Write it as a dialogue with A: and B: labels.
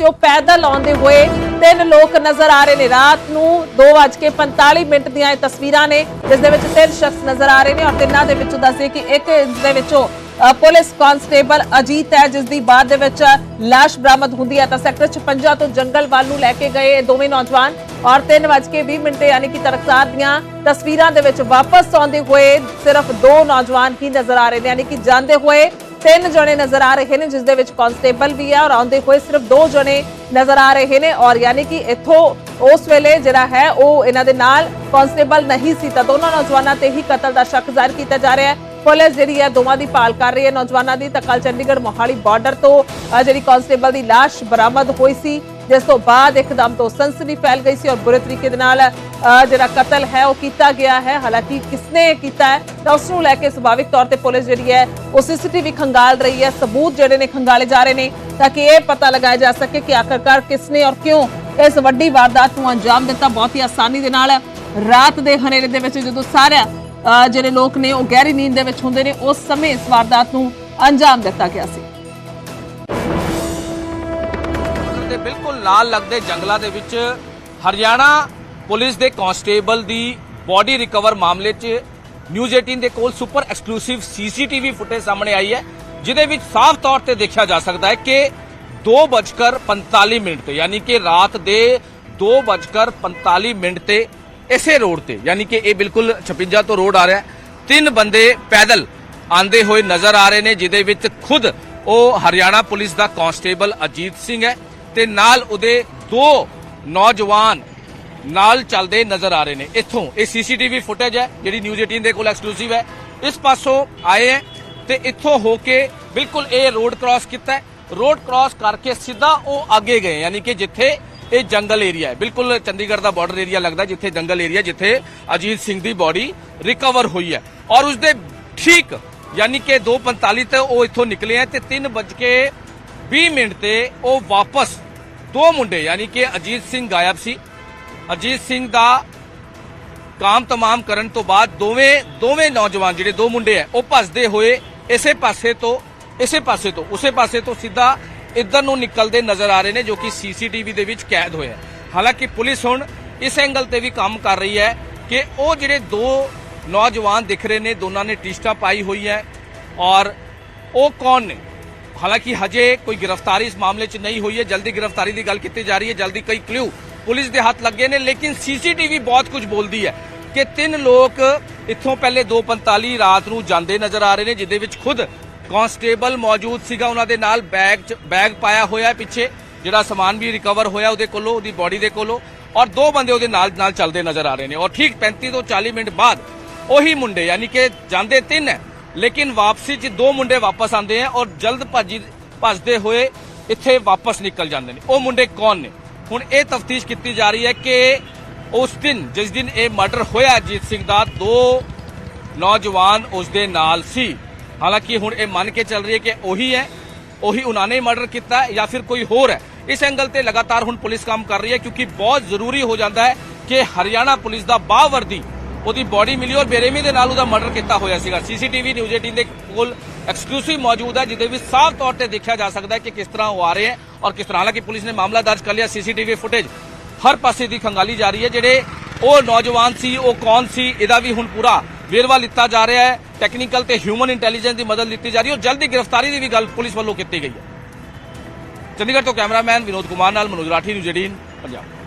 A: ਤੇ ਉਹ ਪੈਦਲ ਆਉਂਦੇ ਹੋਏ ਤਿੰਨ ਲੋਕ ਨਜ਼ਰ ਆ ਰਹੇ ਨੇ। ਰਾਤ ਨੂੰ 2:45 ਮਿੰਟ ਦੀਆਂ ਇਹ ਤਸਵੀਰਾਂ ਨੇ, ਜਿਸ ਦੇ ਵਿੱਚ ਤਿੰਨ ਸ਼ਖਸ ਨਜ਼ਰ ਆ ਰਹੇ ਨੇ ਔਰ ਤਿੰਨਾਂ ਦੇ ਵਿੱਚੋਂ ਦੱਸੇ ਕਿ ਇੱਕ ਦੇ ਵਿੱਚੋਂ ਪੁਲਿਸ ਕਾਂਸਟੇਬਲ ਅਜੀਤ ਹੈ, ਜਿਸ ਦੀ ਬਾਅਦ ਦੇ ਵਿੱਚ ਲਾਸ਼ ਬਰਾਮਦ ਹੁੰਦੀ ਹੈ। ਤਾਂ ਸੈਕਟਰ 56 ਤੋਂ ਜੰਗਲ ਵੱਲ ਨੂੰ ਲੈ ਕੇ ਗਏ ਇਹ ਦੋਵੇਂ ਨੌਜਵਾਨ ਔਰ 3:20 ਮਿੰਟ ਯਾਨੀ ਕਿ ਤਰਕਸਾਰ ਦੀਆਂ ਤਸਵੀਰਾਂ ਦੇ ਵਿੱਚ ਵਾਪਸ ਆਉਂਦੇ ਹੋਏ ਸਿਰਫ ਦੋ ਨੌਜਵਾਨ ਹੀ ਨਜ਼ਰ ਆ ਰਹੇ ਨੇ। ਯਾਨੀ ਕਿ ਜਾਂਦੇ ਹੋਏ ਤਿੰਨ ਜਣੇ ਨਜ਼ਰ ਆ ਰਹੇ ਨੇ, ਜਿਸ ਦੇ ਵਿੱਚ ਕਾਂਸਟੇਬਲ ਵੀ ਹੈ ਔਰ ਆਉਂਦੇ ਹੋਏ ਸਿਰਫ ਦੋ ਜਣੇ ਨਜ਼ਰ ਆ ਰਹੇ ਨੇ ਔਰ ਯਾਨੀ ਕਿ ਇੱਥੋਂ ਉਸ ਵੇਲੇ ਜਿਹੜਾ ਹੈ ਉਹ ਇਹਨਾਂ ਦੇ ਨਾਲ ਕਾਂਸਟੇਬਲ ਨਹੀਂ ਸੀ ਤਾਂ ਦੋਨਾਂ ਨੌਜਵਾਨਾਂ ਤੇ ਹੀ ਕਤਲ ਦਾ ਸ਼ੱਕ ਜ਼ਾਹਿਰ ਕੀਤਾ ਜਾ ਰਿਹਾ ਹੈ। ਪੁਲਿਸ ਜਿਹੜੀ ਹੈ ਦੋਵਾਂ ਦੀ ਭਾਲ ਕਰ ਰਹੀ ਹੈ ਨੌਜਵਾਨਾਂ ਦੀ ਤਾਂ ਕੱਲ ਚੰਡੀਗੜ੍ਹ ਮੋਹਾਲੀ ਬਾਰਡਰ ਤੋਂ ਜਿਹੜੀ ਕਾਂਸਟੇਬਲ ਦੀ ਲਾਸ਼ ਬਰਾਮਦ ਹੋਈ ਸੀ। ਜਿਸ ਤੋਂ ਬਾਅਦ ਇੱਕਦਮ ਤੋਂ ਸਨਸਨੀ ਫੈਲ ਗਈ ਸੀ ਔਰ ਬੁਰੇ ਤਰੀਕੇ ਦੇ ਨਾਲ ਜਿਹੜਾ ਕਤਲ ਹੈ ਉਹ ਕੀਤਾ ਗਿਆ ਹੈ। ਹਾਲਾਂਕਿ ਕਿਸਨੇ ਕੀਤਾ ਹੈ ਤਾਂ ਉਸ ਨੂੰ ਲੈ ਕੇ ਸੁਭਾਵਿਕ ਤੌਰ ਤੇ ਪੁਲਿਸ ਜਿਹੜੀ ਹੈ ਉਹ ਸੀਸੀਟੀਵੀ ਖੰਗਾਲ ਰਹੀ ਹੈ। ਸਬੂਤ ਜਿਹੜੇ ਨੇ ਖੰਗਾਲੇ ਜਾ ਰਹੇ ਨੇ ਤਾਂ ਕਿ ਇਹ ਪਤਾ ਲਗਾਇਆ ਜਾ ਸਕੇ ਕਿ ਆਖਰਕਾਰ ਕਿਸਨੇ ਔਰ ਕਿਉਂ ਇਸ ਵੱਡੀ ਵਾਰਦਾਤ ਨੂੰ ਅੰਜਾਮ ਦਿੱਤਾ। ਬਹੁਤ ਹੀ ਆਸਾਨੀ ਦੇ ਨਾਲ ਰਾਤ ਦੇ ਹਨੇਰੇ ਦੇ ਵਿੱਚ ਜਦੋਂ ਸਾਰਿਆਂ ਅ, ਜਿਹੜੇ ਲੋਕ ਨੇ ਉਹ ਗਹਿਰੀ ਨੀਂਦ ਦੇ ਵਿੱਚ ਹੁੰਦੇ ਨੇ ਉਸ ਸਮੇਂ ਇਸ ਵਾਰਦਾਤ ਨੂੰ ਅੰਜਾਮ ਦਿੱਤਾ ਗਿਆ ਸੀ।
B: ਬਿਲਕੁਲ ਨਾਲ ਲੱਗਦੇ ਜੰਗਲਾਂ ਦੇ ਵਿੱਚ। ਹਰਿਆਣਾ ਪੁਲਿਸ ਦੇ ਕਾਂਸਟੇਬਲ ਦੀ ਬਾਡੀ ਰਿਕਵਰ ਮਾਮਲੇ 'ਚ ਨਿਊਜ਼ 18 ਦੇ ਕੋਲ ਸੁਪਰ ਐਕਸਕਲੂਸਿਵ ਸੀਸੀਟੀਵੀ ਫੁਟੇਜ ਸਾਹਮਣੇ ਆਈ ਹੈ, ਜਿਹਦੇ ਵਿੱਚ ਸਾਫ਼ ਤੌਰ ਤੇ ਦੇਖਿਆ ਜਾ ਸਕਦਾ ਹੈ ਕਿ 2:45 ਮਿੰਟ ਤੇ, ਯਾਨੀ ਕਿ ਰਾਤ ਦੇ 2:45 ਮਿੰਟ ਤੇ ਇਸੇ ਰੋਡ ਤੇ, ਯਾਨੀ ਕਿ ਇਹ ਬਿਲਕੁਲ 56 ਤੋਂ ਰੋਡ ਆ ਰਿਹਾ ਤਿੰਨ ਬੰਦੇ ਪੈਦਲ ਆਂਦੇ ਹੋਏ ਨਜ਼ਰ ਆ ਰਹੇ ਨੇ, ਜਿਹਦੇ ਵਿੱਚ ਖੁਦ ਉਹ ਹਰਿਆਣਾ ਪੁਲਿਸ ਦਾ ਕਾਂਸਟੇਬਲ ਅਜੀਤ ਸਿੰਘ ਹੈ। ਤੇ ਨਾਲ ਉਹਦੇ ਦੋ ਨੌਜਵਾਨ ਨਾਲ ਚੱਲਦੇ ਨਜ਼ਰ ਆ ਰਹੇ ਨੇ। ਇੱਥੋਂ ਇਹ ਸੀਸੀਟੀਵੀ ਫੁਟੇਜ ਹੈ, ਜਿਹੜੀ ਨਿਊਜ਼ 18 ਦੇ ਕੋਲ ਐਕਸਕਲੂਸਿਵ ਹੈ। ਇਸ ਪਾਸੋਂ ਆਏ ਹੈ ਤੇ ਇੱਥੋਂ ਹੋ ਕੇ ਬਿਲਕੁਲ ਇਹ ਰੋਡ ਕ੍ਰਾਸ ਕੀਤਾ ਹੈ। ਰੋਡ ਕ੍ਰਾਸ ਕਰਕੇ ਸਿੱਧਾ ਉਹ ਅੱਗੇ ਗਏ, ਯਾਨੀ ਕਿ ਜਿੱਥੇ ਇਹ ਜੰਗਲ ਏਰੀਆ ਹੈ। ਬਿਲਕੁਲ ਚੰਡੀਗੜ੍ਹ ਦਾ ਬਾਰਡਰ ਏਰੀਆ ਲੱਗਦਾ ਜਿੱਥੇ ਜੰਗਲ ਏਰੀਆ, ਜਿੱਥੇ ਅਜੀਤ ਸਿੰਘ ਦੀ ਬਾਡੀ ਰਿਕਵਰ ਹੋਈ ਹੈ। ਔਰ ਉਸਦੇ ਠੀਕ ਯਾਨੀ ਕਿ 2:45 ਤੇ ਉਹ ਇੱਥੋਂ ਨਿਕਲੇ ਹੈ ਤੇ 3:20 ਮਿੰਟ ਤੇ ਉਹ ਵਾਪਸ ਦੋ ਮੁੰਡੇ, ਯਾਨੀ ਕਿ ਅਜੀਤ ਸਿੰਘ ਗਾਇਬ ਸੀ। ਅਜੀਤ ਸਿੰਘ ਦਾ ਕਾਮ ਤਮਾਮ ਕਰਨ ਤੋਂ ਬਾਅਦ ਦੋਵੇਂ ਦੋਵੇਂ ਨੌਜਵਾਨ ਜਿਹੜੇ ਦੋ ਮੁੰਡੇ ਆ ਉਹ ਭੱਜਦੇ ਹੋਏ ਇਸੇ ਪਾਸੇ ਤੋਂ, ਇਸੇ ਪਾਸੇ ਤੋਂ, ਉਸੇ ਪਾਸੇ ਤੋਂ ਸਿੱਧਾ ਇੱਧਰ ਨੂੰ ਨਿਕਲਦੇ ਨਜ਼ਰ ਆ ਰਹੇ ਨੇ ਜੋ ਕਿ ਸੀਸੀਟੀਵੀ ਦੇ ਵਿੱਚ ਕੈਦ ਹੋਇਆ ਹਾਲਾਂਕਿ ਪੁਲਿਸ ਹੁਣ ਇਸ ਐਂਗਲ ਤੇ ਵੀ ਕੰਮ ਕਰ ਰਹੀ ਹੈ ਕਿ ਉਹ ਜਿਹੜੇ ਦੋ ਨੌਜਵਾਨ ਦਿਖ ਰਹੇ ਨੇ, ਦੋਨਾਂ ਨੇ ਟੀ-ਸ਼ਰਟਾਂ ਪਾਈ ਹੋਈ ਹੈ ਔਰ ਉਹ ਕੌਣ ਨੇ? ਹਾਲਾਂਕਿ ਹਜੇ ਕੋਈ ਗ੍ਰਿਫਤਾਰੀ ਇਸ ਮਾਮਲੇ 'ਚ ਨਹੀਂ ਹੋਈ ਹੈ। ਜਲਦੀ ਗ੍ਰਿਫਤਾਰੀ ਦੀ ਗੱਲ ਕੀਤੀ ਜਾ ਰਹੀ ਹੈ। ਜਲਦੀ ਕਈ ਕਲੂ ਪੁਲਿਸ ਦੇ ਹੱਥ ਲੱਗੇ ਨੇ, ਲੇਕਿਨ ਸੀਸੀਟੀਵੀ ਬਹੁਤ ਕੁਝ ਬੋਲਦੀ ਹੈ ਕਿ ਤਿੰਨ ਲੋਕ ਇੱਥੋਂ ਪਹਿਲੇ 2:45 ਰਾਤ ਨੂੰ ਜਾਂਦੇ ਨਜ਼ਰ ਆ ਰਹੇ ਨੇ ਜਿਹਦੇ ਵਿੱਚ ਖੁਦ ਕਾਂਸਟੇਬਲ ਮੌਜੂਦ ਸੀਗਾ। ਉਹਨਾਂ ਦੇ ਨਾਲ ਬੈਗ 'ਚ, ਬੈਗ ਪਾਇਆ ਹੋਇਆ ਪਿੱਛੇ, ਜਿਹੜਾ ਸਮਾਨ ਵੀ ਰਿਕਵਰ ਹੋਇਆ ਉਹਦੇ ਕੋਲੋਂ, ਉਹਦੀ ਬਾਡੀ ਦੇ ਕੋਲੋਂ ਔਰ ਦੋ ਬੰਦੇ ਉਹਦੇ ਨਾਲ ਨਾਲ ਚੱਲਦੇ ਨਜ਼ਰ ਆ ਰਹੇ ਨੇ। ਔਰ ਠੀਕ 35 ਤੋਂ 40 ਮਿੰਟ ਬਾਅਦ ਉਹੀ ਮੁੰਡੇ, ਯਾਨੀ ਕਿ ਜਾਂਦੇ ਤਿੰਨ ਹੈ ਲੇਕਿਨ ਵਾਪਸੀ 'ਚ ਦੋ ਮੁੰਡੇ ਵਾਪਸ ਆਉਂਦੇ ਆ ਔਰ ਜਲਦ ਭੱਜੀ ਭੱਜਦੇ ਹੋਏ ਇੱਥੇ ਵਾਪਸ ਨਿਕਲ ਜਾਂਦੇ ਨੇ। ਉਹ ਮੁੰਡੇ ਕੌਣ ਨੇ? ਹੁਣ ਇਹ ਤਫਤੀਸ਼ ਕੀਤੀ ਜਾ ਰਹੀ ਹੈ ਕਿ ਉਸ ਦਿਨ, ਜਿਸ ਦਿਨ ਇਹ ਮਰਡਰ ਹੋਇਆ ਅਜੀਤ ਸਿੰਘ ਦਾ, ਦੋ ਨੌਜਵਾਨ ਉਸ ਦੇ ਨਾਲ ਸੀ। ਹਾਲਾਂਕਿ ਹੁਣ ਇਹ ਮੰਨ ਕੇ ਚੱਲ ਰਹੀ ਹੈ ਕਿ ਉਹੀ ਹੈ, ਉਹੀ ਉਹਨਾਂ ਨੇ ਮਰਡਰ ਕੀਤਾ ਜਾਂ ਫਿਰ ਕੋਈ ਹੋਰ ਹੈ। ਇਸ ਐਂਗਲ ਤੇ ਲਗਾਤਾਰ ਹੁਣ ਪੁਲਿਸ ਕੰਮ ਕਰ ਰਹੀ ਹੈ ਕਿਉਂਕਿ ਬਹੁਤ ਜ਼ਰੂਰੀ ਹੋ ਜਾਂਦਾ ਹੈ ਕਿ ਹਰਿਆਣਾ ਪੁਲਿਸ ਦਾ ਬਾਵਰਦੀ ਉਹਦੀ ਬਾਡੀ ਮਿਲੀ ਔਰ ਬੇਰੇਮੀ ਦੇ ਨਾਲ ਉਹਦਾ ਮਰਡਰ ਕੀਤਾ ਹੋਇਆ ਸੀਗਾ। ਸੀਸੀਟੀਵੀ ਨਿਊਜ਼ 18 ਦੇ ਕੋਲ ਐਕਸਕਲੂਸਿਵ ਮੌਜੂਦ ਹੈ, ਜਿਹਦੇ ਵਿੱਚ ਸਾਫ਼ ਤੌਰ ਤੇ ਦੇਖਿਆ ਜਾ ਸਕਦਾ ਹੈ ਕਿ ਕਿਸ ਤਰ੍ਹਾਂ ਉਹ ਆ ਰਹੇ ਹੈ ਔਰ ਕਿਸ ਤਰ੍ਹਾਂ। ਹਾਲਾਂਕਿ ਪੁਲਿਸ ਨੇ ਮਾਮਲਾ ਦਰਜ ਕਰ ਲਿਆ ਸੀਸੀਟੀਵੀ ਫੁਟੇਜ ਹਰ ਪਾਸੇ ਦੀ ਖੰਗਾਲੀ ਜਾ ਰਹੀ ਹੈ, ਜਿਹੜੇ ਉਹ ਨੌਜਵਾਨ ਸੀ, ਉਹ ਕੌਣ ਸੀ, ਇਹਦਾ ਵੀ ਹੁਣ ਪੂਰਾ ਵੇਰਵਾ ਲਿੱਤਾ ਜਾ ਰਿਹਾ ਹੈ। ਟੈਕਨੀਕਲ ਤੇ ਹਿਊਮਨ ਇੰਟੈਲੀਜੈਂਸ ਦੀ ਮਦਦ ਲਿੱਤੀ ਜਾ ਰਹੀ ਹੈ ਔਰ ਜਲਦੀ ਗ੍ਰਿਫਤਾਰੀ ਦੀ ਵੀ ਗੱਲ ਪੁਲਿਸ ਵੱਲੋਂ ਕੀਤੀ ਗਈ ਹੈ। ਚੰਡੀਗੜ੍ਹ ਤੋਂ ਕੈਮਰਾਮੈਨ ਵਿਨੋਦ ਕੁਮਾਰ ਨਾਲ ਮਨੋਜ ਰਾਠੀ, ਨਿਊਜ਼ 18 ਪੰਜਾਬ।